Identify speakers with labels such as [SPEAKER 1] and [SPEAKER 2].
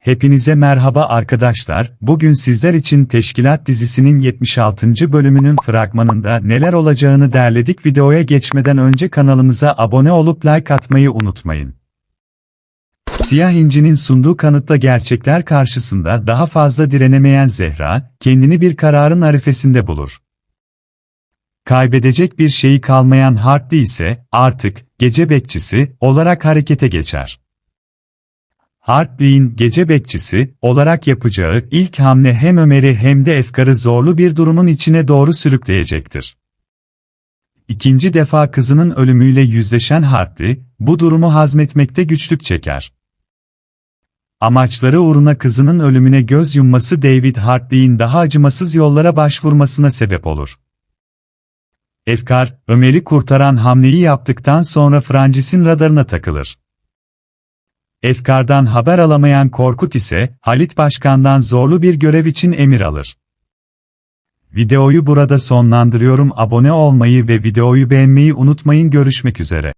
[SPEAKER 1] Hepinize merhaba arkadaşlar. Bugün sizler için Teşkilat dizisinin 76. bölümünün fragmanında neler olacağını derledik. Videoya geçmeden önce kanalımıza abone olup like atmayı unutmayın. Siyah İnci'nin sunduğu kanıtla gerçekler karşısında daha fazla direnemeyen Zehra, kendini bir kararın arifesinde bulur. Kaybedecek bir şeyi kalmayan Hartley ise, artık, gece bekçisi, olarak harekete geçer. Hartley'in gece bekçisi olarak yapacağı ilk hamle hem Ömer'i hem de Efkar'ı zorlu bir durumun içine doğru sürükleyecektir. İkinci defa kızının ölümüyle yüzleşen Hartley, bu durumu hazmetmekte güçlük çeker. Amaçları uğruna kızının ölümüne göz yumması David Hartley'in daha acımasız yollara başvurmasına sebep olur. Efkar, Ömer'i kurtaran hamleyi yaptıktan sonra Francis'in radarına takılır. Efkar'dan haber alamayan Korkut ise, Halit Başkan'dan zorlu bir görev için emir alır. Videoyu burada sonlandırıyorum. Abone olmayı ve videoyu beğenmeyi unutmayın. Görüşmek üzere.